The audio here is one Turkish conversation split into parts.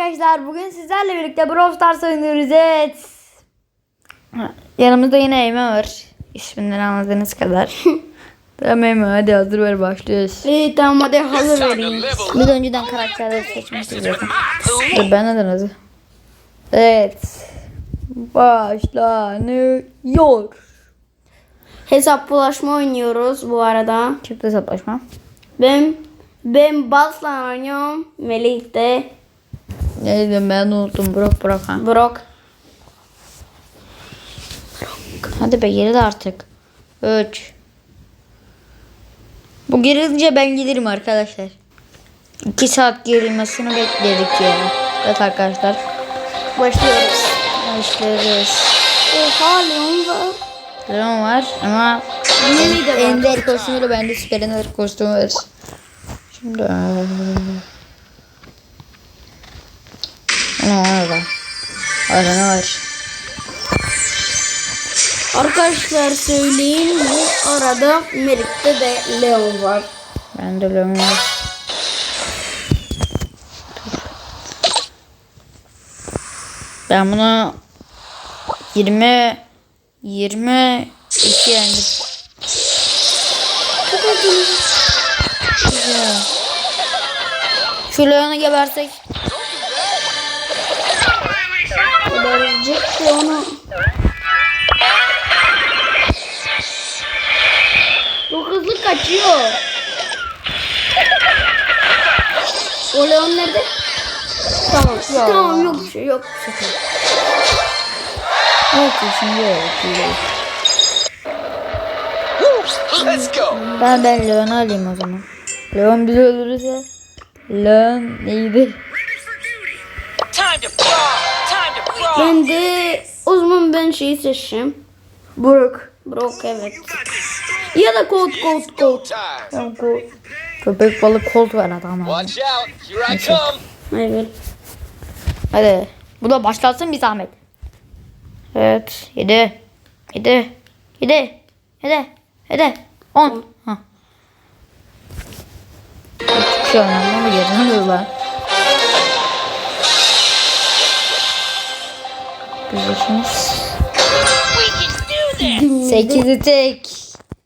arkadaşlar. Bugün sizlerle birlikte Brawl Stars oynuyoruz. Evet. Yanımızda yine Eymen var. İsminden anladığınız kadar. tamam Eymen hadi hazır ver başlıyoruz. İyi tamam hadi hazır vereyim. Biz önceden karakterleri seçmiştik zaten. Dur ben neden hazır? Evet. Başlanıyor. Hesaplaşma oynuyoruz bu arada. Çıktı hesaplaşma. Ben ben Bas'la oynuyorum. Melih de Neydi ben unuttum. Bırak bırak ha. Brock. Hadi be geri de artık. 3. Bu gerilince ben gelirim arkadaşlar. 2 saat gerilmesini bekledik ya. Evet arkadaşlar. Başlıyoruz. Başlıyoruz. Oha Leon var. Leon var ama. Ender kostümüyle bende Süper Ender kostümü var. Şimdi ne var orada? Ne var? Arkadaşlar söyleyin bu arada Melih'te de Leon var. Bende Leon var. Ben bunu 20 20 2 yendim. Şu Leon'u gebersek Geberecek de onu. Çok hızlı kaçıyor. O Leon nerede? Tamam. Tamam yok bir şey yok bir şey. Evet şimdi evet. Let's go. Ben ben Leon'u alayım o zaman. Leon bizi öldürürse Leon neydi? Time to brawl. Ben de o zaman ben şeyi seçeceğim. Brook. Brock evet. Ya da Colt Colt Colt. Time. Köpek balık out. Here I come. Evet. Hadi. Bu da başlatsın bir zahmet. Evet. 7. 7. 7. 7. 7. 10. Ha. Hiçbir şey önemli mi görünüyor lan? This. 8'i tek.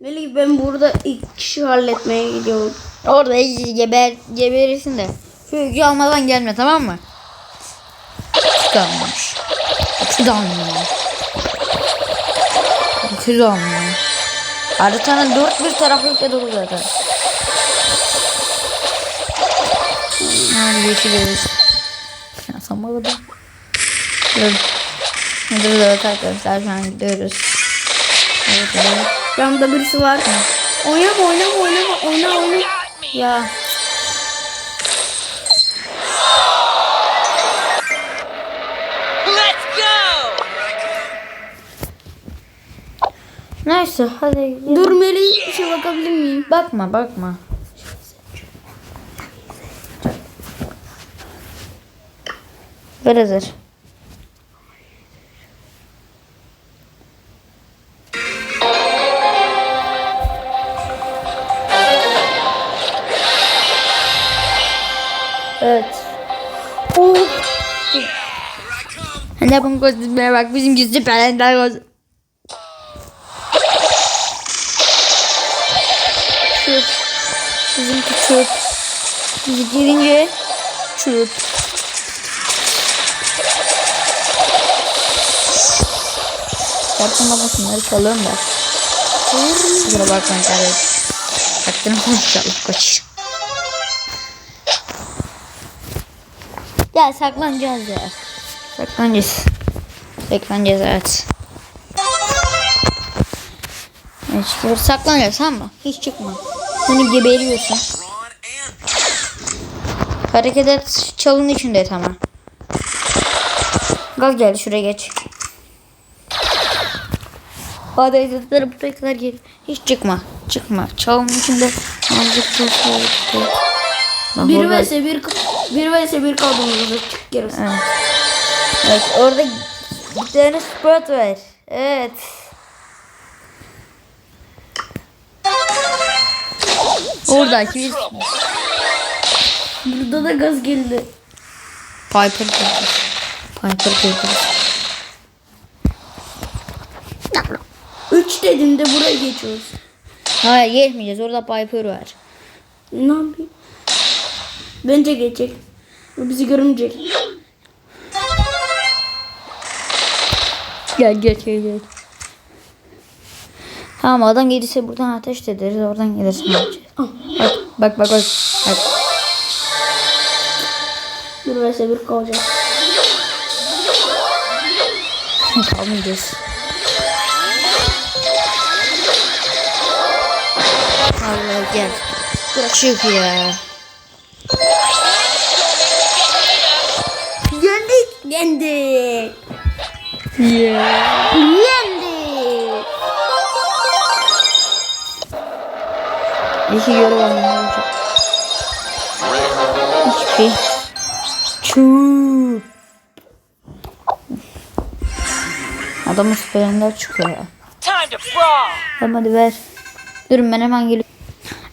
Melih ben burada ilk kişi halletmeye gidiyorum. Orada geber, geberirsin de. Şu yükü almadan gelme tamam mı? Almıyor. İki de almıyor. Haritanın dört bir tarafı ülke dolu zaten. Hadi geçiriyoruz. Ya samalı da. Dur. Evet arkadaşlar şu an gidiyoruz. Evet, evet. Yanımda birisi var. Oynama oynama oynama oyna oyna. Ya. Let's go. Neyse hadi gidelim. Dur Melih bir şey bakabilir miyim? Bakma bakma. Ver hazır. Evet. Oh. Anne bunun kostümlere bak bizimki süper ender kostüm. Çöp. Bizimki çöp. Biz girince çöp. Çarpma bakımları çalıyorum da. Kusura bakmayın kardeşim. Baktım inşallah kaç. Ya saklanacağız ya. Saklanacağız. Saklanacağız evet. Evet, çıkıyor. Saklanacağız mı? Hiç çıkma. Seni geberiyorsun. Hareket et çalın içinde tamam. Gaz geldi şuraya geç. Hadi izlediler buraya kadar gel. Hiç çıkma. Çıkma. Çalın içinde. Azıcık çok soğuktu. Bak Bir orada- vs bir bir vs bir kaldığımızda çık yarısı. Evet. Evet orada bir tane spot var. Evet. Oradaki bir Burada da gaz geldi. Piper Piper. Piper Piper. Üç dedim de buraya geçiyoruz. Hayır geçmeyeceğiz. Orada Piper var. Ne yapayım? Bence geçecek. O bizi görünecek. Gel geç gel gel. Tamam adam gelirse buradan ateş ederiz. Oradan yapacağız? Bak bak bak bak. bak. Bir vs bir kalacak. Kalmayacağız. Allah gel. Çık ya. Yendik. Yendik. Yeah. Yendik. İki görev olmalı. Hiçbir şey. Çuuu. Adamın süperender çıkıyor ya. Time to brawl. Tamam hadi ver. Durun ben hemen geliyorum.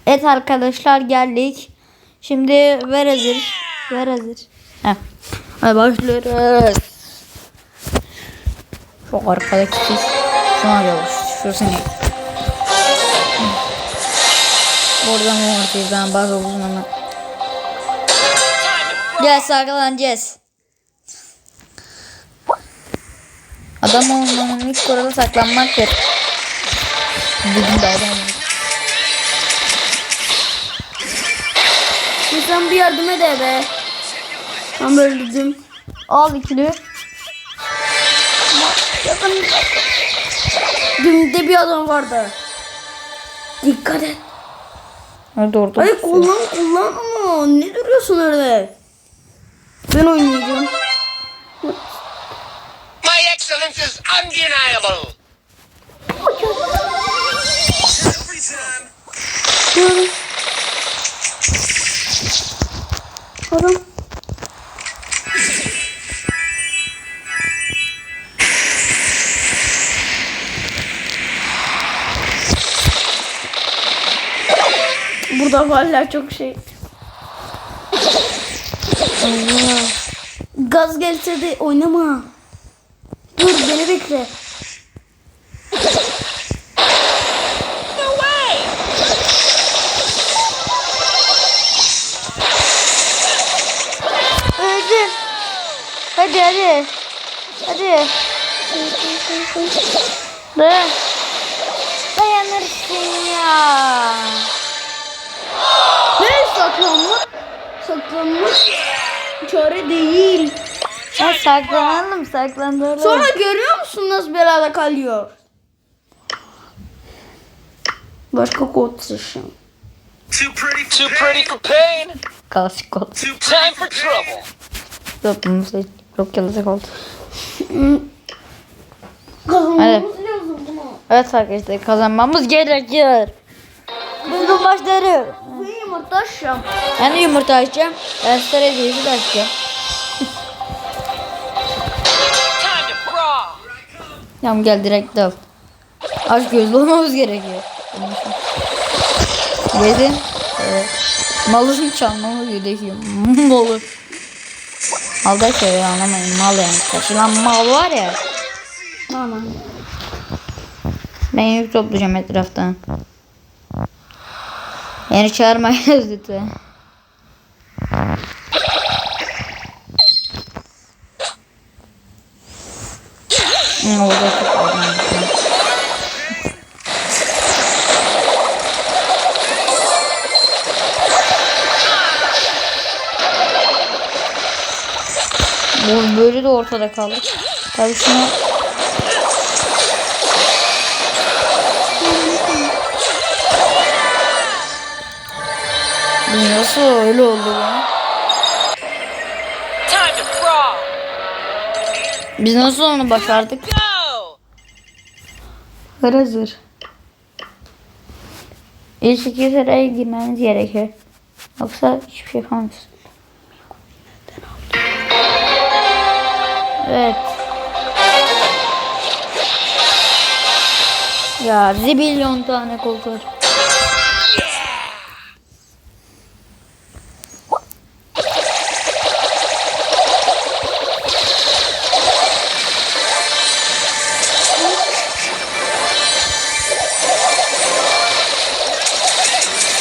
Evet arkadaşlar geldik. Şimdi ver hazır. Ver hazır. Heh. Hadi başlıyoruz. Şu arkadaki siz. Şuna yavaş. Şu seni. Buradan ortayı ben bak uzun ama. Gel saklanacağız. Adam olmanın ilk kuralı saklanmaktır. Bugün de adam İnsan bir yardım ede be. Tam öldürdüm. Al ikili. Yakın. Dümde bir adam vardı. Dikkat et. Orada orada. Hayır kullan kullan ama ne duruyorsun öyle? Ben oynayacağım. My excellence is undeniable. Adam. Burada hala çok şey. Allah. Gaz gelse de oynama. Dur beni bekle. Hadi hadi. Hadi. Dayan. Dayanırsın ya. Ne saklanmak? Saklanmak çare değil. Ya saklanalım saklanalım. Sonra görüyor musun nasıl belada kalıyor? Başka kod seçim. Too pretty for Too pretty for pain. Klasik oldu. Too Time for trouble. Toplumumuzda çok yalıcak oldu. Kazanmamız lazım bunu. Evet arkadaşlar kazanmamız gerekiyor. Biz bu maçları. Ben yumurta açacağım. Ben de yumurta açacağım. Ben stratejisi de açacağım. Tamam gel direkt dal. Aç gözlü olmamız gerekiyor. Gezin. Evet. Malın çalmamız gerekiyor. Malı. Mal da şey anlamayın. Mal yani. Taşılan mal var ya. Tamam. Ben yük toplayacağım etraftan. Beni çağırmayınız lütfen. Hmm, orada böyle de ortada kaldık. Tabii şunu Bu nasıl öyle oldu ya? Biz nasıl onu başardık? Go. Hazır. İlk iki sıraya girmeniz gerekiyor. Yoksa hiçbir şey yapamazsın. Evet. Ya zibilyon tane koltuk.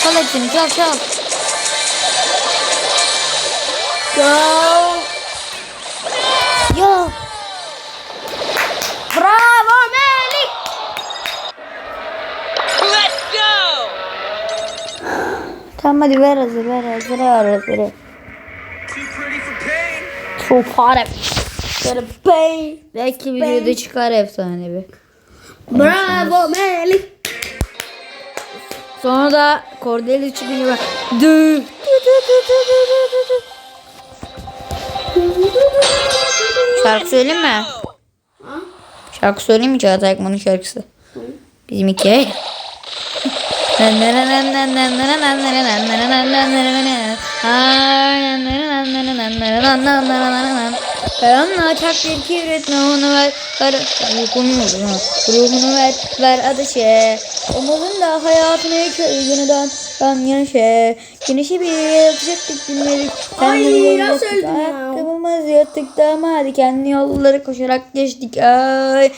Kal hepsini çal çal. Go. Tamam hadi ver hazır ver hazır ver hazır. Too para. Böyle bey. Belki videoda çıkar efsane bir. Bravo Melih. Sonra da Cordeli bak. Dü. Şarkı söyleyeyim mi? Şarkı söyleyeyim mi Çağatay Akman'ın şarkısı? Bizim hikaye. Karanlığa çak bir kibrit ruhunu ver. Kar ruhunu, ruhunu ver. Ver ateşe. Umudun da hayatını ilk yüzünden ben güneşe, güneşi bir yapacaktık günleri. Ay nasıl öldüm ya. Ayakkabımız yattıkta ama hadi kendi yolları koşarak geçtik. Ay.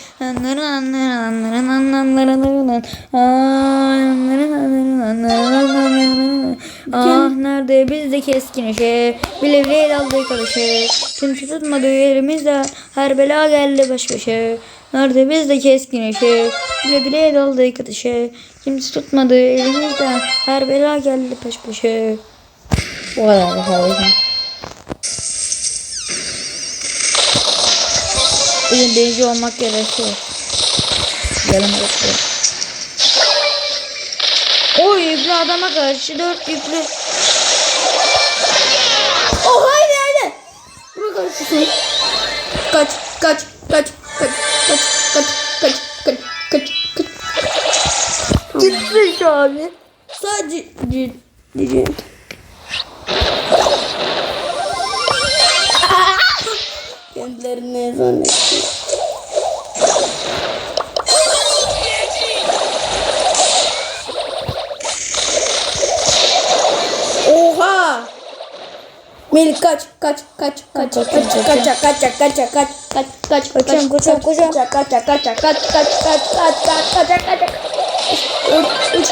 Ah nerede biz de keskin işe Bile bile daldık alışık Çünkü tutmadığı yerimizde Her bela geldi baş başa nerede bizde keskin eşe bile bile daldık karışe kimse tutmadı elimizde her bela geldi baş başa bu kadar arkadaşlar. Bugün denizci olmak gerekiyor. Gelin bakalım. O yüklü adama karşı dört yüklü. Oh haydi haydi. Kaç kaç kaç kaç şu abi. Sadece diyeceğim. Kendilerini zannetti. Oha! Melih kaç kaç kaç kaç kaç kaç kaç kaç kaç kaç kaç kaç kaç kaç Koşuyorum, koşuyorum, koşuyorum. kaç kaç kaç kaç kaç kaç kaç kaç kaç kaç kaç Öp, öp.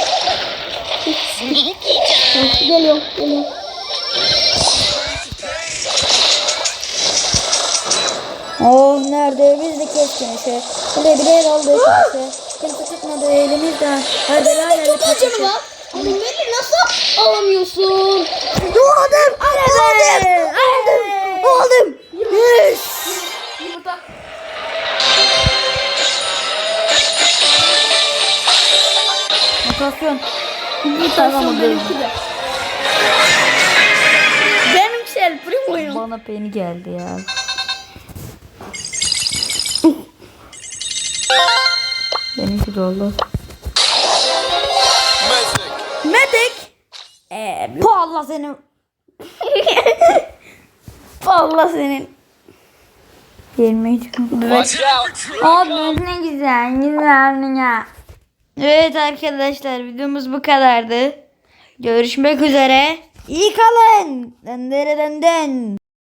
Oh nerede? Biz de keskin işe. Buraya bir el aldık işte. Kimse tutmadı elimizden. Hadi lan hele kaçalım. Oğlum beni nasıl alamıyorsun? Doğdum! Doğdum! Doğdum! Doğdum! Yes! Yumurta. Mutasyon. Mutasyon benimki de. Benimki El Primo'yum. Bana peni geldi ya. Benimki de oldu. Medik. Bu Allah seni. Allah senin. Watch out! Abi ne güzel güzel ya. Evet arkadaşlar videomuz bu kadardı. Görüşmek üzere. İyi kalın. Dendere denden.